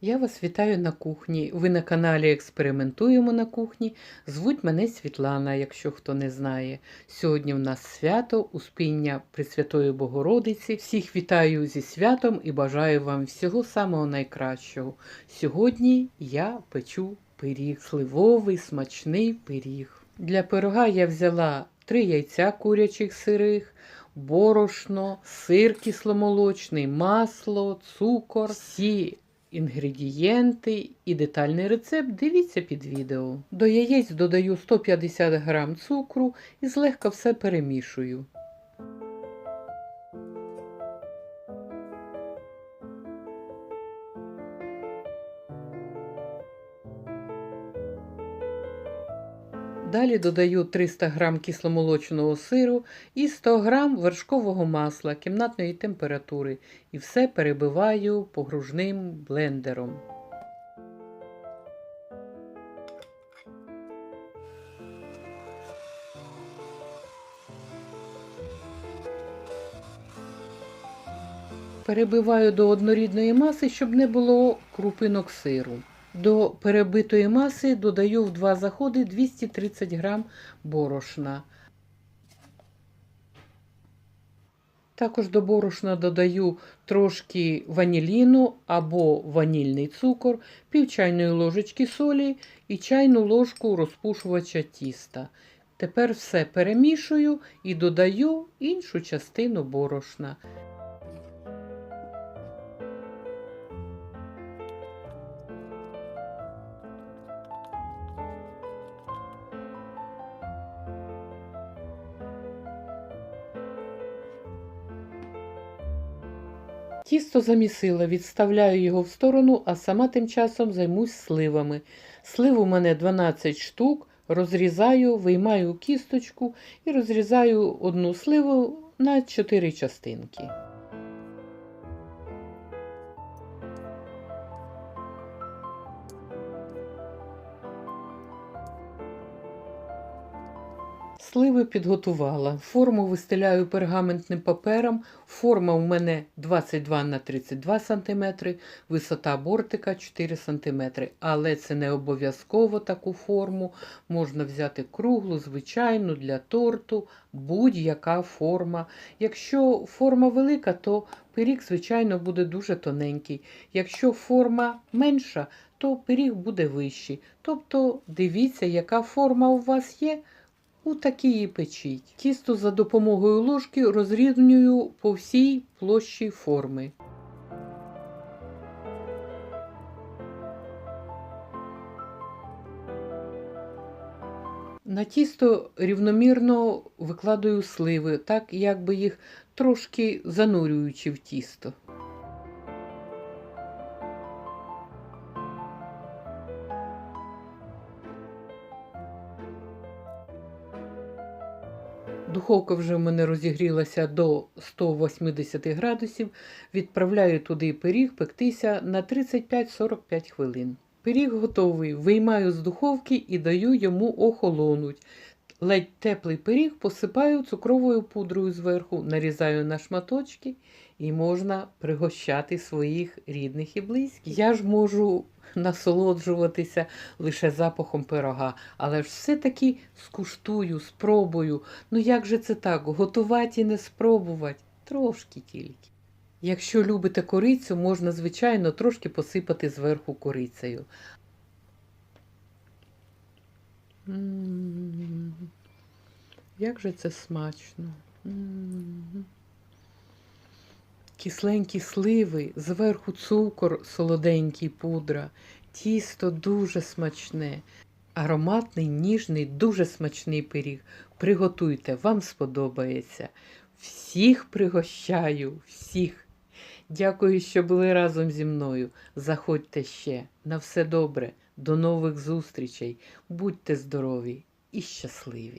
Я вас вітаю на кухні. Ви на каналі Експериментуємо на кухні. Звуть мене Світлана, якщо хто не знає. Сьогодні в нас свято Успіння Пресвятої Богородиці. Всіх вітаю зі святом і бажаю вам всього самого найкращого. Сьогодні я печу пиріг, сливовий смачний пиріг. Для пирога я взяла три яйця курячих сирих, борошно, сир кисломолочний, масло, цукор, всі інгредієнти і детальний рецепт дивіться під відео. До яєць додаю 150 г цукру і злегка все перемішую. Далі додаю 300 г кисломолочного сиру і 100 г вершкового масла кімнатної температури і все перебиваю погружним блендером. Перебиваю до однорідної маси, щоб не було крупинок сиру. До перебитої маси додаю в два заходи 230 г борошна. Також до борошна додаю трошки ваніліну або ванільний цукор, пів чайної ложечки солі і чайну ложку розпушувача тіста. Тепер все перемішую і додаю іншу частину борошна. Тісто замісила, відставляю його в сторону, а сама тим часом займусь сливами. Слив у мене 12 штук, розрізаю, виймаю кісточку і розрізаю одну сливу на 4 частинки. Сливи підготувала. Форму вистеляю пергаментним папером. Форма у мене 22 на 32 см, висота бортика 4 см. Але це не обов'язково таку форму. Можна взяти круглу, звичайну для торту, будь-яка форма. Якщо форма велика, то пиріг, звичайно, буде дуже тоненький. Якщо форма менша, то пиріг буде вищий. Тобто дивіться, яка форма у вас є. У такій печіть. Тісто за допомогою ложки розрівнюю по всій площі форми. На тісто рівномірно викладаю сливи, так якби їх трошки занурюючи в тісто. Духовка вже в мене розігрілася до 180 градусів. Відправляю туди пиріг пектися на 35-45 хвилин. Пиріг готовий, виймаю з духовки і даю йому охолонуть. Ледь теплий пиріг посипаю цукровою пудрою зверху, нарізаю на шматочки і можна пригощати своїх рідних і близьких. Я ж можу насолоджуватися лише запахом пирога, але ж все-таки скуштую, спробую. Ну як же це так? Готувати і не спробувати? Трошки тільки. Якщо любите корицю, можна, звичайно, трошки посипати зверху корицею. Як же це смачно. Кисленькі сливи, зверху цукор солоденький пудра, тісто дуже смачне, ароматний, ніжний, дуже смачний пиріг. Приготуйте, вам сподобається. Всіх пригощаю, всіх. Дякую, що були разом зі мною. Заходьте ще. На все добре. До нових зустрічей. Будьте здорові і щасливі!